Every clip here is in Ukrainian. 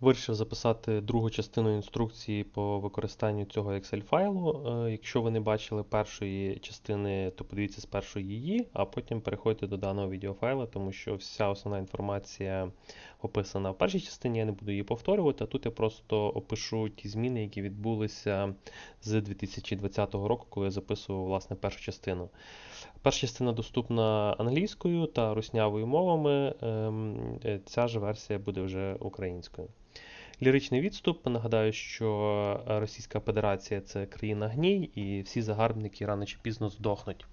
Вирішив записати другу частину інструкції по використанню цього Excel файлу. Е, Якщо ви не бачили першої частини, то подивіться спершу її, а потім переходьте до даного відеофайла, тому що вся основна інформація описана в першій частині, я не буду її повторювати. А тут я просто опишу ті зміни, які відбулися з 2020 року, коли я записував власне першу частину. Перша частина доступна англійською та руснявою мовами. ем, е, Ця ж версія буде вже українською. Ліричний відступ. Нагадаю, що Російська Федерація це країна гній, і всі загарбники рано чи пізно здохнуть.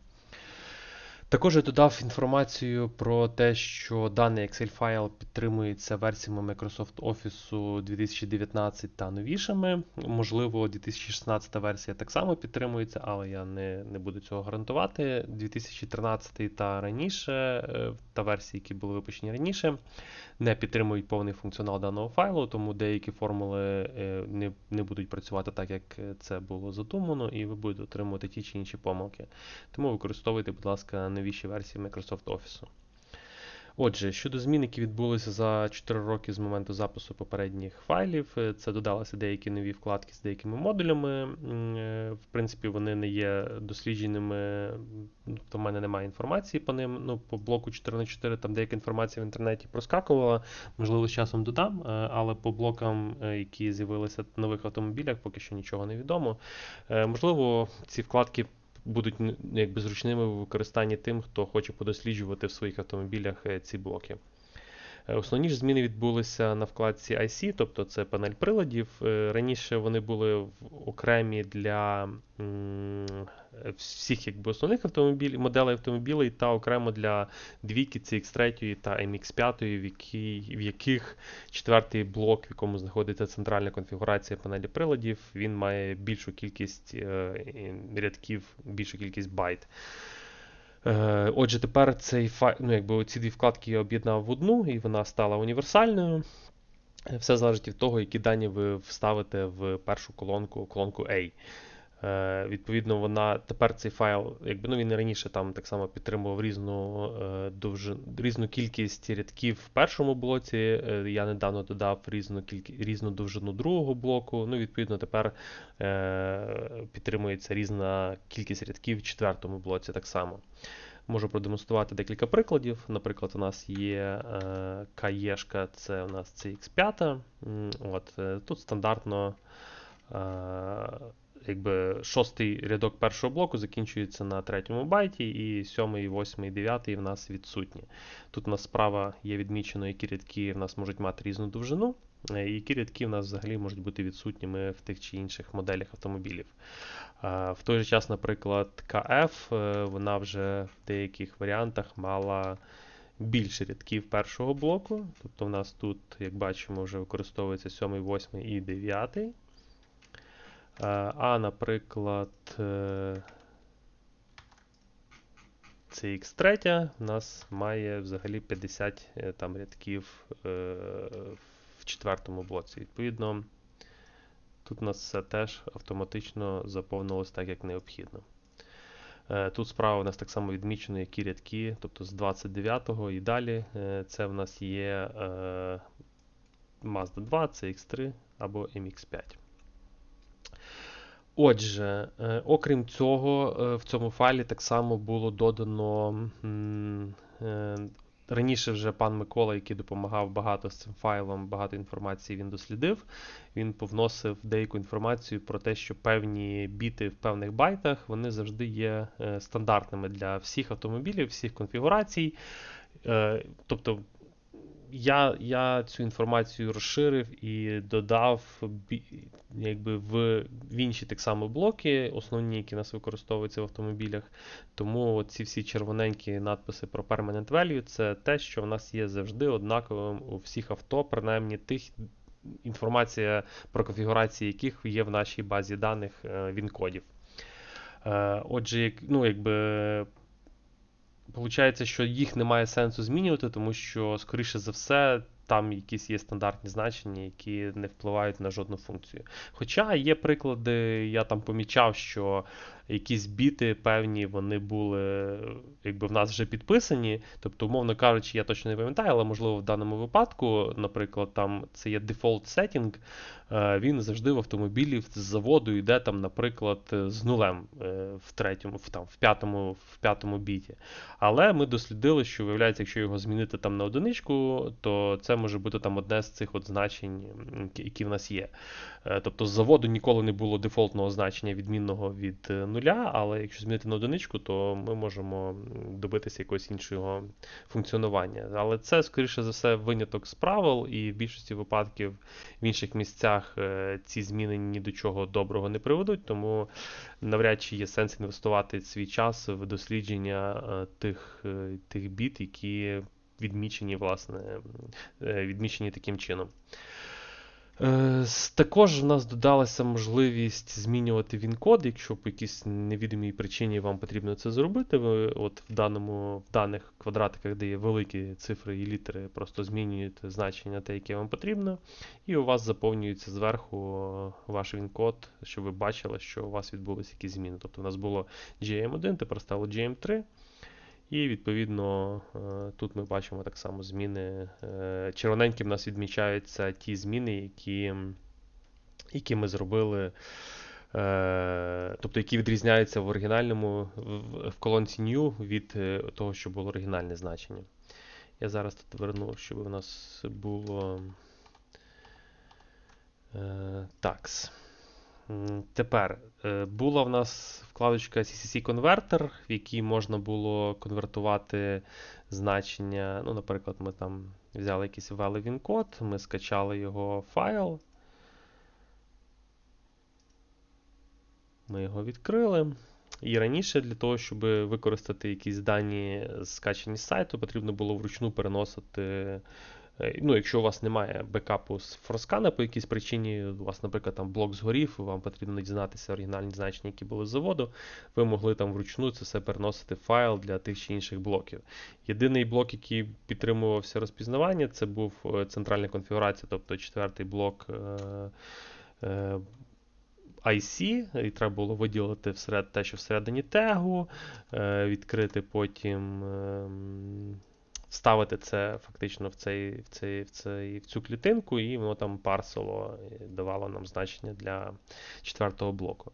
Також я додав інформацію про те, що даний Excel файл підтримується версіями Microsoft Office 2019 та новішими. Можливо, 2016 версія так само підтримується, але я не не буду цього гарантувати. 2013 та раніше, е, та версії, які були випущені раніше, не підтримують повний функціонал даного файлу, тому деякі формули е, не, не будуть працювати так, як це було задумано, і ви будете отримувати ті чи інші помилки. Тому використовуйте, будь ласка, новіші версії Microsoft Office. Отже, щодо змін, які відбулися за 4 роки з моменту запису попередніх файлів, е, це додалися деякі нові вкладки з деякими модулями. Е, В принципі, вони не є дослідженими, то в мене немає інформації по ним. Ну, По блоку 4 на 4 там деяка інформація в інтернеті проскакувала, можливо, з часом додам, е, але по блокам, які з'явилися в нових автомобілях, поки що нічого не відомо. Можливо, ці вкладки будуть якби зручними в використанні тим, хто хоче подосліджувати в своїх автомобілях е, ці блоки. Е, основні ж зміни відбулися на вкладці IC, тобто це панель приладів. Е, раніше вони були окремі для всіх якби, основних автомобілів, моделей автомобілів та окремо для двійки CX3 та MX5, в, якій, в яких четвертий блок, в якому знаходиться центральна конфігурація панелі приладів, він має більшу кількість рядків, більшу кількість байт. Е, отже, тепер цей файл, ну, якби ці дві вкладки я об'єднав в одну, і вона стала універсальною. Е, все залежить від того, які дані ви вставите в першу колонку, колонку A. Е, відповідно, вона тепер цей файл, якби ну він раніше там так само підтримував різну е, різну кількість рядків в першому блоці. Е, я недавно додав різну кількість різну довжину другого блоку. Ну, відповідно, тепер підтримується різна кількість рядків в четвертому блоці так само. Можу продемонструвати декілька прикладів. Наприклад, у нас є каєшка, це у нас CX5. От, Тут стандартно якби шостий рядок першого блоку закінчується на третьому байті, і сьомий, восьмий, дев'ятий в нас відсутні. Тут у нас справа є відмічено, які рядки в нас можуть мати різну довжину, е, які рядки в нас взагалі можуть бути відсутніми в тих чи інших моделях автомобілів. В той же час, наприклад, КФ, е, вона вже в деяких варіантах мала. Більше рядків першого блоку. Тобто в нас тут, як бачимо, вже використовується 7, 8 і 9. Е, а, наприклад, CX3 у нас має взагалі 50 е, там, рядків е, в четвертому блоці. Відповідно, тут у нас все теж автоматично заповнилось так, як необхідно. Тут справа у нас так само відмічено, які рядки, тобто з 29-го і далі це в нас є Mazda 2, CX3 або MX5. Отже, е, окрім цього, е, в цьому файлі так само було додано. Е, раніше вже пан Микола, який допомагав багато з цим файлом, багато інформації він дослідив. Він повносив деяку інформацію про те, що певні біти в певних байтах вони завжди є стандартними для всіх автомобілів, всіх конфігурацій. Тобто я я цю інформацію розширив і додав якби, в в інші так само блоки, основні, які нас використовуються в автомобілях. Тому ці всі червоненькі надписи про Permanent Value це те, що в нас є завжди однаковим у всіх авто, принаймні тих. Інформація про конфігурації яких є в нашій базі даних е, він-кодів. Е, отже, ну, якби Получається, що їх немає сенсу змінювати, тому що, скоріше за все, там якісь є стандартні значення, які не впливають на жодну функцію. Хоча є приклади, я там помічав, що якісь біти певні вони були якби в нас вже підписані. Тобто, умовно кажучи, я точно не пам'ятаю, але можливо в даному випадку, наприклад, там це є default setting, е, він завжди в автомобілі з заводу йде там, наприклад, з нулем е, в третьому, в там в п'ятому в п'ятому біті. Але ми дослідили, що виявляється, якщо його змінити там на одиничку, то це може бути там одне з цих от значень, які в нас є. Е, тобто з заводу ніколи не було дефолтного значення відмінного від нуля, але якщо змінити на одиничку, то ми можемо добитися якогось іншого функціонування. Але це, скоріше за все, виняток з правил, і в більшості випадків в інших місцях е, ці зміни ні до чого доброго не приведуть, тому навряд чи є сенс інвестувати свій час в дослідження е, тих, е, тих біт, які відмічені, власне, відмічені таким чином. Е, також в нас додалася можливість змінювати він-код, якщо по якійсь невідомій причині вам потрібно це зробити. Ви от в даному, в даних квадратиках, де є великі цифри і літери, просто змінюєте значення те, яке вам потрібно, і у вас заповнюється зверху ваш він-код, щоб ви бачили, що у вас відбулися якісь зміни. Тобто у нас було GM1, тепер стало GM3. І, відповідно, е, тут ми бачимо так само зміни. Е, червоненьким в нас відмічаються ті зміни, які які ми зробили, е, тобто які відрізняються в оригінальному в колонці New від того, що було оригінальне значення. Я зараз тут верну, щоб у нас було. Такс. Тепер е, була в нас вкладочка CCC Converter, в якій можна було конвертувати значення. Ну, Наприклад, ми там взяли якийсь ввели код, ми скачали його файл. Ми його відкрили. І раніше для того, щоб використати якісь дані скачані з сайту, потрібно було вручну переносити ну, Якщо у вас немає бекапу з форскана по якійсь причині, у вас, наприклад, там блок згорів, вам потрібно дізнатися оригінальні значення, які були з заводу, ви могли там вручну це все переносити файл для тих чи інших блоків. Єдиний блок, який підтримувався розпізнавання, це був е, центральна конфігурація, тобто четвертий блок. Е, IC, і треба було виділити всеред те, що всередині тегу, відкрити потім ем, вставити це фактично в цей, в, цей, в, цей, в цю клітинку, і воно там парсило і давало нам значення для четвертого блоку.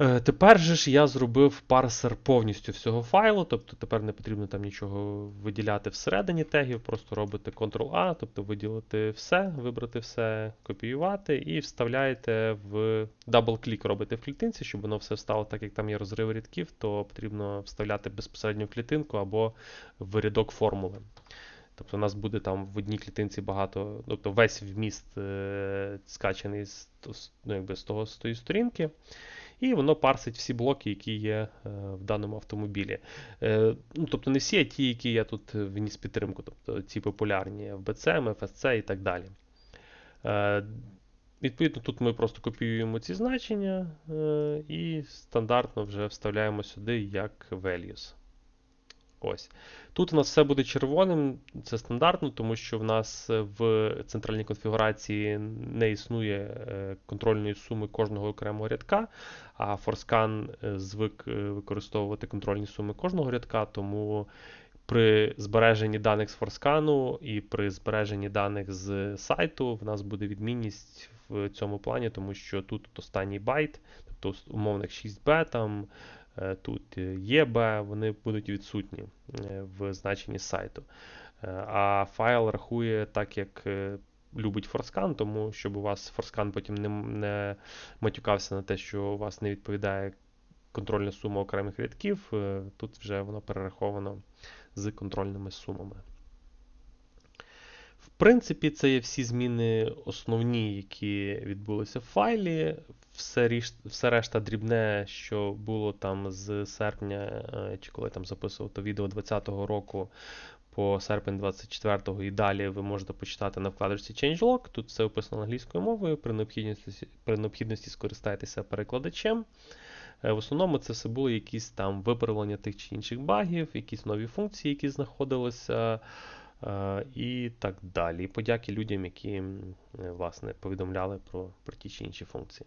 Е, тепер же ж я зробив парсер повністю всього файлу, тобто тепер не потрібно там нічого виділяти всередині тегів, просто робите Ctrl-A, тобто виділити все, вибрати все, копіювати і вставляєте в дабл-клік робите в клітинці, щоб воно все встало, так як там є розриви рядків, то потрібно вставляти безпосередньо в клітинку або в рядок формули. Тобто у нас буде там в одній клітинці багато, тобто весь вміст е, скачаний з, ну, якби з того з тої сторінки. І воно парсить всі блоки, які є е, в даному автомобілі. Е, ну, Тобто не всі, а ті, які я тут вніс підтримку, тобто ці популярні FBC, FSC і так далі. Е, відповідно, тут ми просто копіюємо ці значення і стандартно вже вставляємо сюди як values. Ось. Тут у нас все буде червоним, це стандартно, тому що в нас в центральній конфігурації не існує е, контрольної суми кожного окремого рядка, а Forscan е, звик е, використовувати контрольні суми кожного рядка, тому при збереженні даних з Forscan і при збереженні даних з сайту в нас буде відмінність в цьому плані, тому що тут останній байт, тобто умовних 6B там. Е, тут є B, вони будуть відсутні е, в значенні сайту. Е, а файл рахує так, як любить Forscan, тому щоб у вас Forscan потім не не матюкався на те, що у вас не відповідає контрольна сума окремих рядків, тут вже воно перераховано з контрольними сумами. В принципі, це є всі зміни основні, які відбулися в файлі. Все ріш, все решта дрібне, що було там з серпня, е, чи коли там записував то відео 2020 року по серпень 24-го і далі ви можете почитати на вкладочці Changelog. Тут все описано англійською мовою. При необхідності при необхідності скористайтеся перекладачем. Е, в основному це все було якісь там виправлення тих чи інших багів, якісь нові функції, які знаходилися. Е, і так далі. подяки людям, які власне, повідомляли про, про ті чи інші функції.